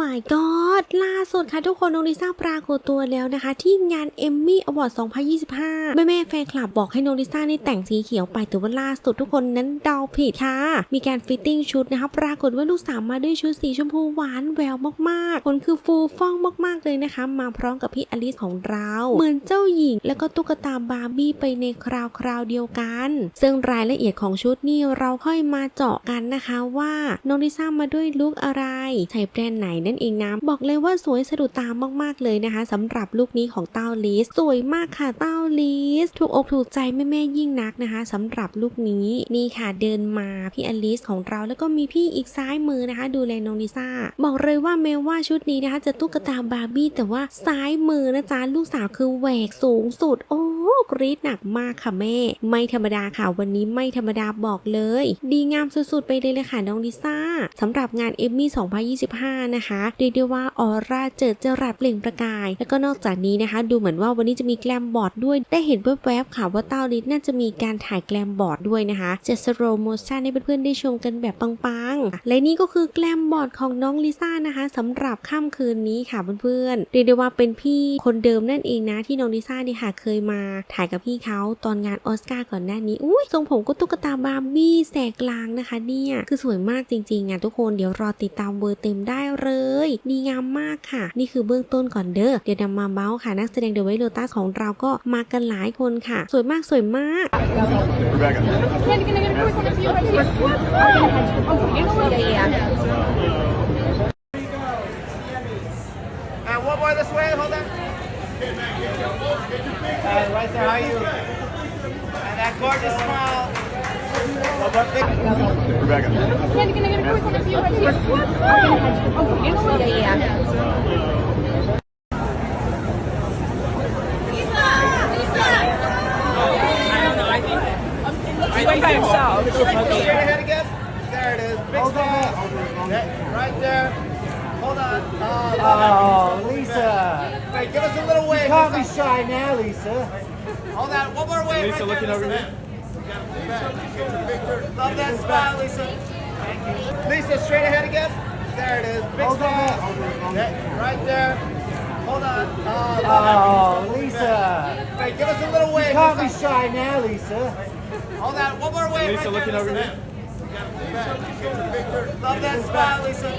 my god ล่าสุดค่ะทุกคนน้องลิซ่าปรากฏตัวแล้วนะคะ ที่งาน Emmy Award 2025 แม่แม่แฟนคลับบอกให้น้องลิซ่านี่แต่งสีเขียวไปแต่ว่าล่าสุดทุกคนนั้นเดาผิดค่ะ มีการฟิตติ้งชุดนะคะ ปรากฏว่าลูกสาวมาด้วยชุดสีชมพูหวานแววมากๆผลคือฟูฟ่องมากๆเลยนะคะ มาพร้อมกับพี่อลิสของเรา เหมือนเจ้าหญิง แล้วก็ตุ๊กตาบาร์บี้ไปในคราวคราวเดียวกัน ซึ่งรายละเอียดของชุดนี่เราค่อยมาเจาะกันนะคะว่าน้องลิซ่ามาด้วยลุคอะไรใช้แบรนด์ไหนนั่นเองนะบอกเลยว่าสวยสะดุดตามากๆเลยนะคะสำหรับลุคนี้ของเต้าลิสสวยมากค่ะเต้าลิสถูกอกถูกใจแม่ๆยิ่งนักนะคะสำหรับลุคนี้นี่ค่ะเดินมาพี่อลิสของเราแล้วก็มีพี่อีกซ้ายมือนะคะ ดูแลน้องลิซ่าบอกเลยว่าแม้ว่าชุดนี้นะคะ จะตุ๊กตาบาร์บี้แต่ว่าซ้ายมือนะจ๊ะลูกสาวคือแหวกสูงสุดโอ้กรี๊ดหนักมากค่ะแม่ ไม่ธรรมดาค่ะวันนี้ไม่ธรรมดาบอกเลย ดีงามสุดๆ ไปเลยเลยค่ะน้องลิซ่าสำหรับงานเอมมี่2025 นะคะเรียกได้ว่าออร่าเจิดจรัสเปล่งประกาย แล้วก็นอกจากนี้นะคะ ดูเหมือนว่าวันนี้จะมีแกลมบอร์ดด้วยได้เห็นแวบๆค่ะว่าเต้าลิศน่าจะมีการถ่ายแกลมบอร์ดด้วยนะคะจะสโลโมชั่นให้เพื่อนๆได้ชมกันแบบปังๆ และนี่ก็คือแกลมบอร์ดของน้องลิซ่านะคะสำหรับค่ำคืนนี้ค่ะเพื่อนๆเรียกได้ว่าเป็นพี่คนเดิมนั่นเองนะที่น้องลิซ่าเนี่ยค่ะเคยมาถ่ายกับพี่เขาตอนงานออสการ์ก่อนหน้านี้อุ้ยทรงผมก็ตุ๊กตาบาร์บี้แสกกลางนะคะ เนี่ยคือสวยมากจริงๆอะทุกคนเดี๋ยวรอติดตามเวอร์เต็มได้เลยดีงามมากค่ะ นี่คือเบื้องต้นก่อนเด้อเดี๋ยวนำมาเมาส์ค่ะนักแสดงเดอะไวท์โ o ตัสของเราก็มากันหลายคนค่ะ สวยมากสวยมาก Rebecca. Right there, how you? And that gorgeous smile. Rebecca. Can, get a of you right here? Oh, yeah, yeah, by himself. There it is. Right there. Hold on. Uh, Oh, Lisa. wait, give us a little wave. You Can't be shy now, Lisa. Hold on. One more wave. Lisa right looking there, over Lisa. Love that smile, Lisa. Thank you. Lisa, straight ahead again. There it is. Big Hold smile. on. Right there. Hold on. Uh, Oh, Lisa. wait, give us a little wave. You Can't be shy now, Lisa. Hold on. One more wave. Lisa right looking there, over Lisa. here. Love that smile, Lisa.